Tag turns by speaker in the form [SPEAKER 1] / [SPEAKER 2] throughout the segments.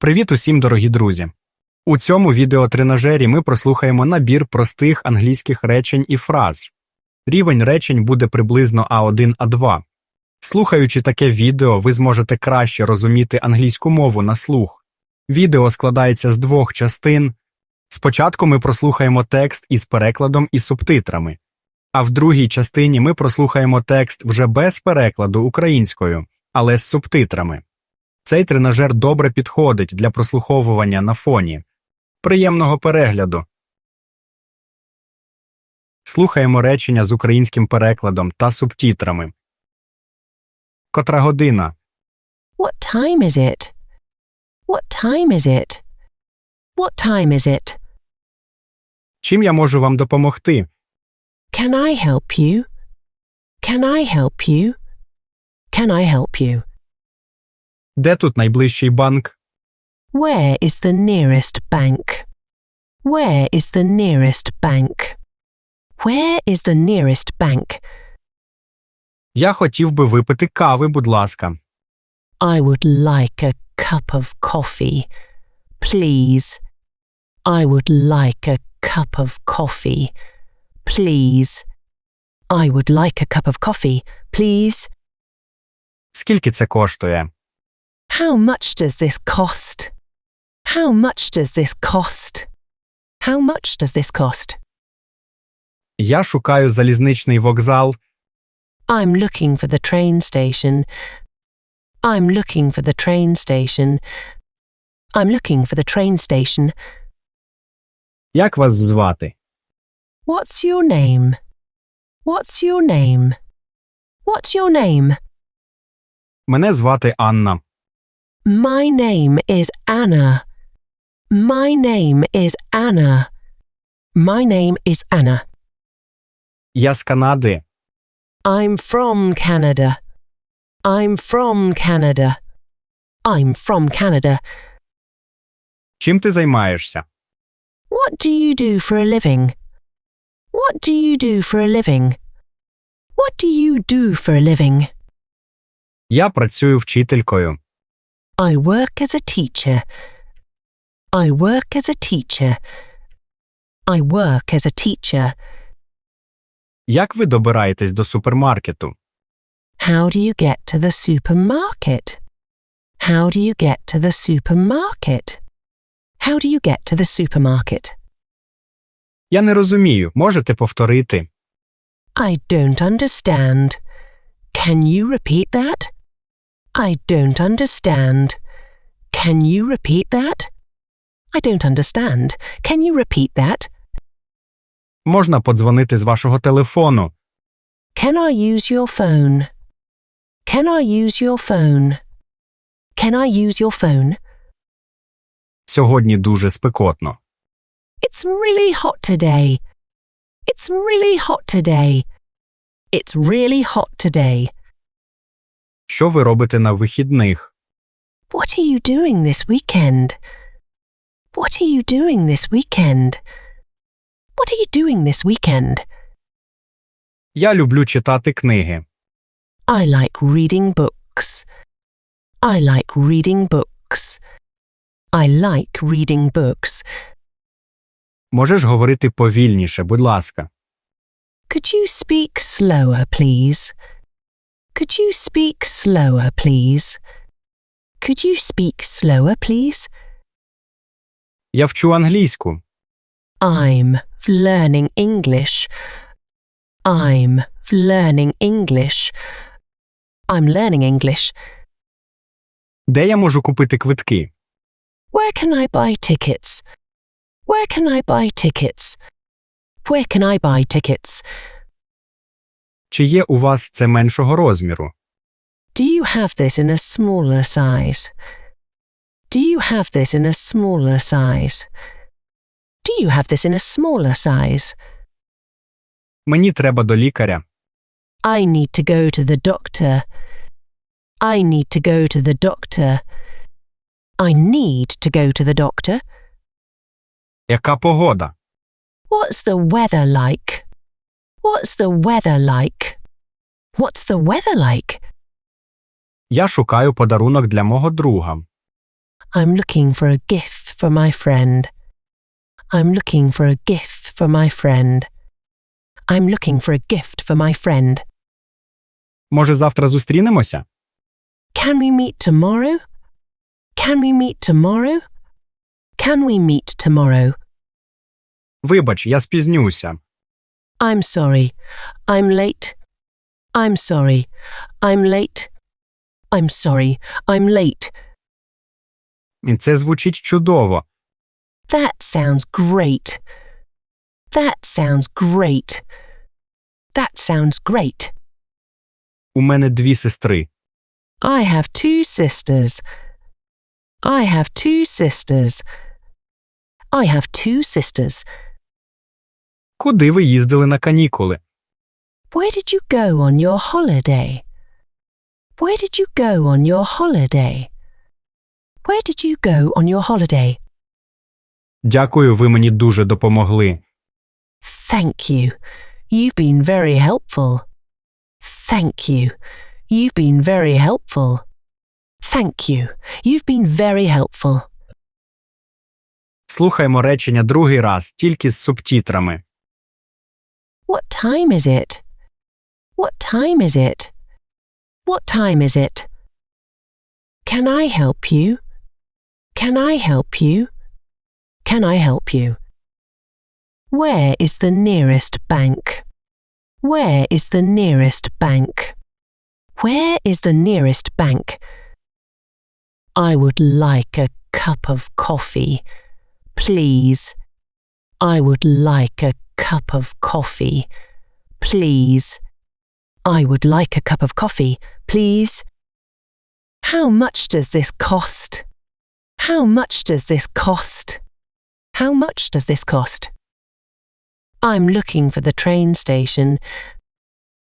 [SPEAKER 1] Привіт усім, дорогі друзі! У цьому відеотренажері ми прослухаємо набір простих англійських речень і фраз. Рівень речень буде приблизно А1, А2. Слухаючи таке відео, ви зможете краще розуміти англійську мову на слух. Відео складається з двох частин. Спочатку ми прослухаємо текст із перекладом і субтитрами, а в другій частині ми прослухаємо текст вже без перекладу українською, але з субтитрами. Цей тренажер добре підходить для прослуховування на фоні. Приємного перегляду. Слухаємо речення з українським перекладом та субтитрами. Котра година?
[SPEAKER 2] What time is it? What time is it? What time is it?
[SPEAKER 1] Чим я можу вам допомогти?
[SPEAKER 2] Can I help you? Can I help you? Can I help you?
[SPEAKER 1] Де тут найближчий банк?
[SPEAKER 2] Where is the nearest bank? Where is the nearest bank? Where is the nearest bank?
[SPEAKER 1] Я хотів би випити кави, будь ласка.
[SPEAKER 2] I would like a cup of coffee. Please. I would like a cup of coffee. Please. I would like a cup of coffee. Please.
[SPEAKER 1] Скільки це коштує?
[SPEAKER 2] How much does this cost? How much does this cost? How much does this cost?
[SPEAKER 1] Я шукаю залізничний вокзал.
[SPEAKER 2] I'm looking for the train station. I'm looking for the train station. I'm looking for the train station.
[SPEAKER 1] Як вас звати?
[SPEAKER 2] What's your name? What's your name? What's your name?
[SPEAKER 1] Мене звати Анна.
[SPEAKER 2] My name is Anna. My name is Anna. My name is Anna.
[SPEAKER 1] Я з Канади.
[SPEAKER 2] I'm from Canada. I'm from Canada. I'm from Canada.
[SPEAKER 1] Чим ти займаєшся?
[SPEAKER 2] What do you do for a living? What do you do for a living? What do you do for a living?
[SPEAKER 1] Я працюю вчителькою.
[SPEAKER 2] I work as a teacher. I work as a teacher. I work as a teacher.
[SPEAKER 1] Як ви добираєтесь до супермаркету?
[SPEAKER 2] How do you get to the supermarket? How do you get to the supermarket? How do you get to the supermarket?
[SPEAKER 1] Я не розумію. Можете повторити?
[SPEAKER 2] I don't understand. Can you repeat that? I don't understand. Can you repeat that? I don't understand. Can you repeat that?
[SPEAKER 1] Можна подзвонити з вашого телефону.
[SPEAKER 2] Can I use your phone? Can I use your phone? Can I use your phone?
[SPEAKER 1] Сьогодні дуже спекотно.
[SPEAKER 2] It's really hot today. It's really hot today. It's really hot today.
[SPEAKER 1] Що ви робите на вихідних?
[SPEAKER 2] What are you doing this weekend? What are you doing this weekend? What are you doing this weekend?
[SPEAKER 1] Я люблю читати книги.
[SPEAKER 2] I like reading books. I like reading books. I like reading books.
[SPEAKER 1] Можеш говорити повільніше, будь ласка.
[SPEAKER 2] Could you speak slower, please? Could you speak slower, please? Could you speak slower, please?
[SPEAKER 1] Я вчу англійську.
[SPEAKER 2] I'm learning English. I'm learning English. I'm learning English.
[SPEAKER 1] Де я можу купити квитки?
[SPEAKER 2] Where can I buy tickets? Where can I buy tickets? Where can I buy tickets?
[SPEAKER 1] Чи є у вас це меншого розміру?
[SPEAKER 2] Do you have this in a smaller size? Do you have this in a smaller size? Do you have this in a smaller size?
[SPEAKER 1] Мені треба до лікаря.
[SPEAKER 2] I need to go to the doctor. I need to go to the doctor. I need to go to the doctor.
[SPEAKER 1] Яка погода?
[SPEAKER 2] What's the weather like? What's the weather like? What's the weather like?
[SPEAKER 1] Я шукаю подарунок для мого друга.
[SPEAKER 2] I'm looking for a gift for my friend. I'm looking for a gift for my friend. I'm looking for a gift for my friend.
[SPEAKER 1] Може, завтра зустрінемося?
[SPEAKER 2] Can we meet tomorrow? Can we meet tomorrow? Can we meet tomorrow?
[SPEAKER 1] Вибач, я спізнюся.
[SPEAKER 2] I'm sorry. I'm late. I'm sorry. I'm late. I'm sorry. I'm late.
[SPEAKER 1] І це звучить чудово.
[SPEAKER 2] That sounds great. That sounds great. That sounds great.
[SPEAKER 1] У мене дві сестри.
[SPEAKER 2] I have two sisters. I have two sisters. I have two sisters.
[SPEAKER 1] Куди ви їздили на канікули?
[SPEAKER 2] Where did you go on your holiday? Where did you go on your holiday? Where did you go on your holiday?
[SPEAKER 1] Дякую, ви мені дуже допомогли.
[SPEAKER 2] Thank you. You've been very helpful. Thank you. You've been very helpful. Thank you. You've been very helpful.
[SPEAKER 1] Слухаймо речення другий раз, тільки з субтітрами.
[SPEAKER 2] What time is it? What time is it? What time is it? Can I help you? Can I help you? Can I help you? Where is the nearest bank? Where is the nearest bank? Where is the nearest bank? I would like a cup of coffee. Please. I would like a cup of coffee. Please. I would like a cup of coffee, please. How much does this cost? How much does this cost? How much does this cost? I'm looking for the train station.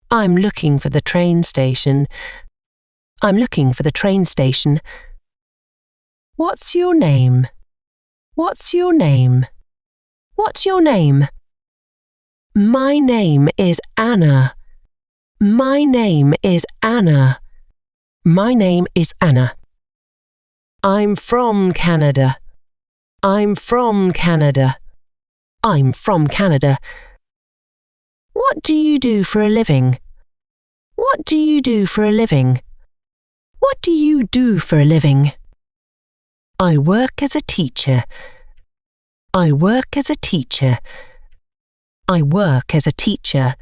[SPEAKER 2] I'm looking for the train station. I'm looking for the train station. What's your name? What's your name? What's your name? My name is Anna. My name is Anna. My name is Anna. I'm from Canada. I'm from Canada. I'm from Canada. What do you do for a living? What do you do for a living? What do you do for a living? I work as a teacher. I work as a teacher. I work as a teacher.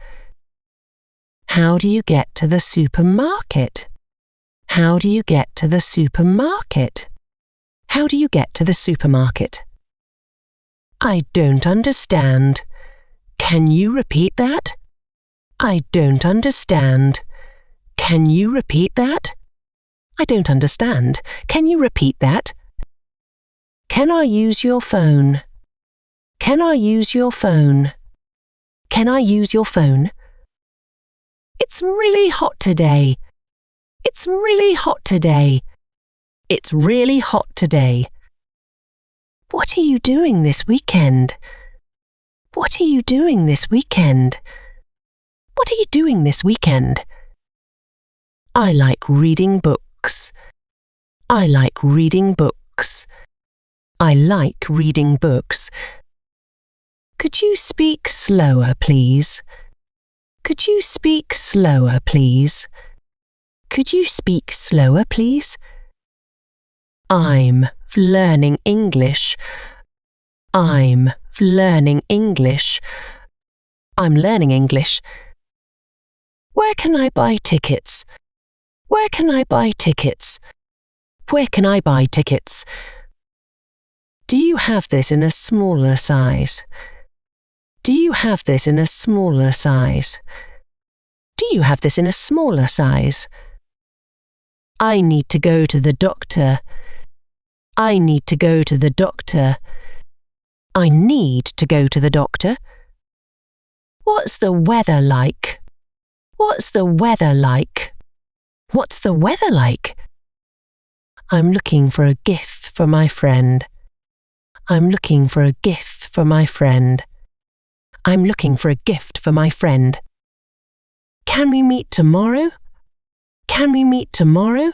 [SPEAKER 2] How do you get to the supermarket? How do you get to the supermarket? How do you get to the supermarket? I don't understand. Can you repeat that? I don't understand. Can you repeat that? I don't understand. Can you repeat that? Can I use your phone? Can I use your phone? Can I use your phone? It's really hot today. It's really hot today. It's really hot today. What are you doing this weekend? What are you doing this weekend? What are you doing this weekend? I like reading books. I like reading books. I like reading books. Could you speak slower, please? Could you speak slower, please? Could you speak slower, please? I'm learning English. I'm learning English. I'm learning English. Where can I buy tickets? Where can I buy tickets? Where can I buy tickets? Do you have this in a smaller size? Do you have this in a smaller size? Do you have this in a smaller size? I need to go to the doctor. I need to go to the doctor. I need to go to the doctor. What's the weather like? What's the weather like? What's the weather like? I'm looking for a gift for my friend. I'm looking for a gift for my friend. I'm looking for a gift for my friend. Can we meet tomorrow? Can we meet tomorrow?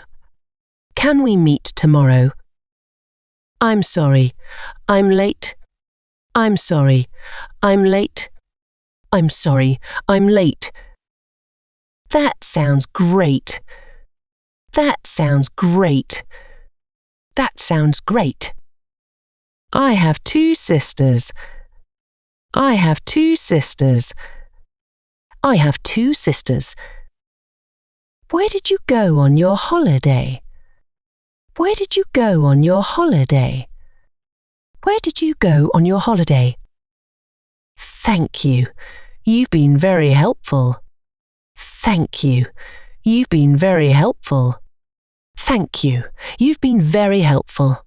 [SPEAKER 2] Can we meet tomorrow? I'm sorry. I'm late. I'm sorry. I'm late. I'm sorry. I'm late. That sounds great. That sounds great. That sounds great. I have two sisters. I have two sisters. I have two sisters. Where did you go on your holiday? Where did you go on your holiday? Where did you go on your holiday? Thank you. You've been very helpful. Thank you. You've been very helpful. Thank you. You've been very helpful.